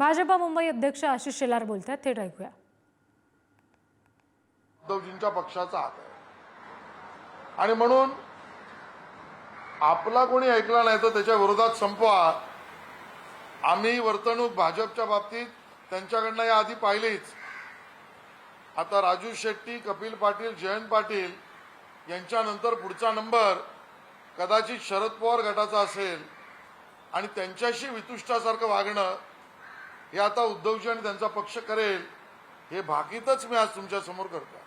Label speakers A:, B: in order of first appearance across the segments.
A: भाजपा मुंबई अध्यक्ष आशिष शेलार बोलतात थेट ऐकूया.
B: उद्धवजींच्या पक्षाचा हात आहे. आणि म्हणून आपला कोणी ऐकला नाही तर त्याच्या विरोधात संपवा. आम्ही वर्तणूक भाजपच्या बाबतीत त्यांच्याकडनं या आधी पाहिलीच. आता राजू शेट्टी कपिल पाटील जयंत पाटील यांच्यानंतर पुढचा नंबर कदाचित शरद पवार गटाचा असेल. आणि त्यांच्याशी वितुष्टासारखं वागणं हे आता उद्धवजी आणि त्यांचा पक्ष करेल हे भाकीतच मी आज तुमच्यासमोर करतो.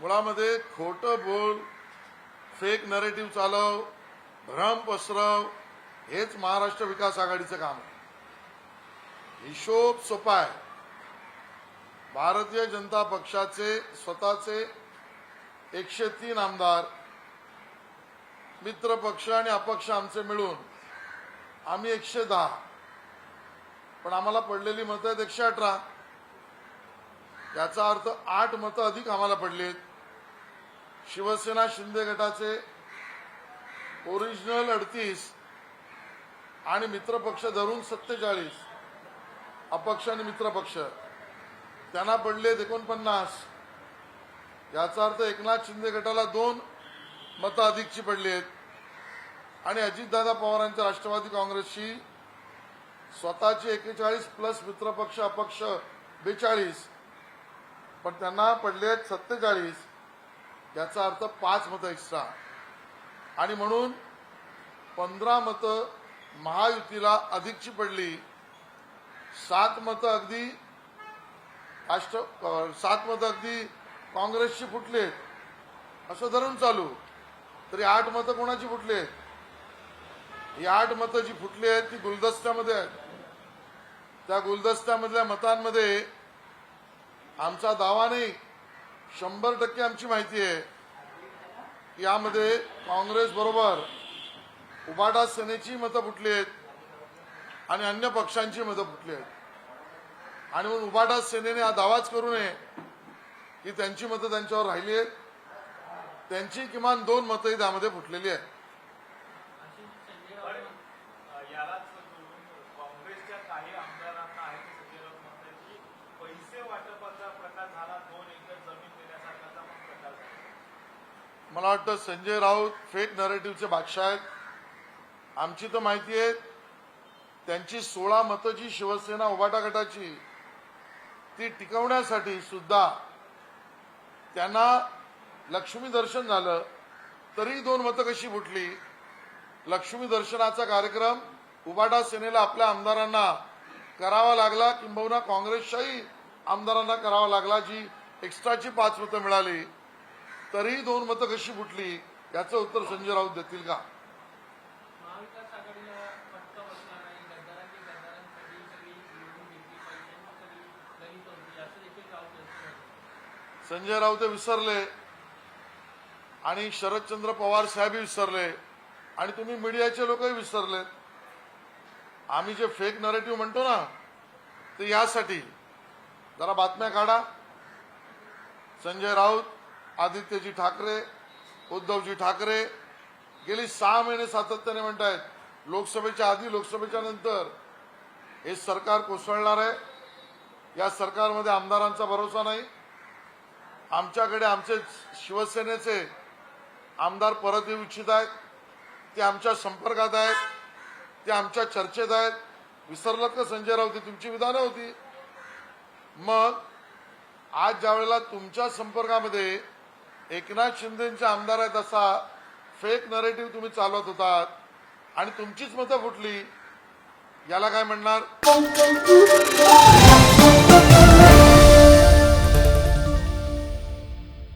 B: मुळामध्ये खोटं बोल फेक नरेटिव्ह चालव भ्रम पसरव हेच महाराष्ट्र विकास आघाडीचं काम आहे. हिशोब सोपा आहे. भारतीय जनता पक्षाचे स्वतःचे एकशे तीन आमदार मित्र पक्ष आणि अपक्ष आमचे मिळून आम्ही एकशे दहा. पण आम्हाला पडलेली मतं आहेत एकशे अठरा. याचा अर्थ आठ मतं अधिक आम्हाला पडलीत शिवसेना शिंदे गटाचे ओरिजिनल अडतीस आणि मित्रपक्ष धरून सत्तेचाळीस अपक्ष आणि मित्रपक्ष त्यांना पडलेत एकोणपन्नास. याचा अर्थ एकनाथ शिंदे गटाला दोन मतं अधिकची पडली आहेत. आणि अजितदादा पवारांच्या राष्ट्रवादी काँग्रेसची स्वतःची एकेचाळीस प्लस मित्रपक्ष अपक्ष बेचाळीस. पण त्यांना पडले आहेत सत्तेचाळीस. याचा अर्थ पाच मतं एक्स्ट्रा आणि म्हणून पंधरा मतं महायुतीला अधिकची पडली. सात मतं अगदी अष्ट अ, सात अगदी काँग्रेसची फुटलेत असं धरून चालू. तरी आठ मतं कोणाची फुटलेत ही आठ मतं जी फुटली आहेत ती गुलदस्त्यामध्ये आहेत. त्या गुलदस्त्यामधल्या मतांमध्ये आमचा दावा नाही. शंभर टक्के आमची माहिती आहे. की यामध्ये काँग्रेस बरोबर उबाटा सेनेची मतं फुटली आहेत आणि अन्य पक्षांची मतं फुटली आहेत. आणि म्हणून उबाटा सेनेने हा दावाच करू नये. की त्यांची मतं त्यांच्यावर राहिली आहेत. त्यांची किमान दोन मतंही त्यामध्ये फुटलेली आहेत. मला वाटतं संजय राऊत फेक नरेटिव्हचे बादशाह आहेत. आमची तर माहिती आहे त्यांची सोळा मतं जी शिवसेना उभाटा गटाची ती टिकवण्यासाठी सुद्धा त्यांना लक्ष्मी दर्शन झालं. तरी दोन मतं कशी फुटली? लक्ष्मी दर्शनाचा कार्यक्रम उबाटा सेनेला आपल्या आमदारांना करावा लागला. किंबहुना काँग्रेसच्याही आमदारांना करावा लागला जी एक्स्ट्राची पाच मतं मिळाली. तरीही दोन मतं कशी फुटली? याचं उत्तर संजय राऊत देतील का? संजय राऊत विसरले आणि शरदचंद्र पवार साहेबही विसरले आणि तुम्ही मीडियाचे लोकही विसरले. आम्ही जे फेक नरेटिव्ह म्हणतो ना ते यासाठी. जरा बातम्या काढा. संजय राऊत आदित्यजी ठाकरे उद्धवजी ठाकरे गेली सहा महिने सातत्याने म्हणतायत लोकसभेच्या आधी लोकसभेच्या नंतर हे सरकार कोसळणार आहे. या सरकारमध्ये आमदारांचा भरोसा नाही. आमच्याकडे आमचे शिवसेनेचे आमदार परत येऊ इच्छित आहेत. ते आमच्या संपर्कात आहेत. ते आमच्या चर्चेत आहेत. विसरलात का संजय राऊत? तुमची विधानं होती. मग आज ज्या वेळेला तुमच्या संपर्कामध्ये एकनाथ शिंदेचे आमदार आहेत असा फेक नरेटिव्ह तुम्ही चालवत होतात आणि तुमचीच मतं फुटली याला काय म्हणणार?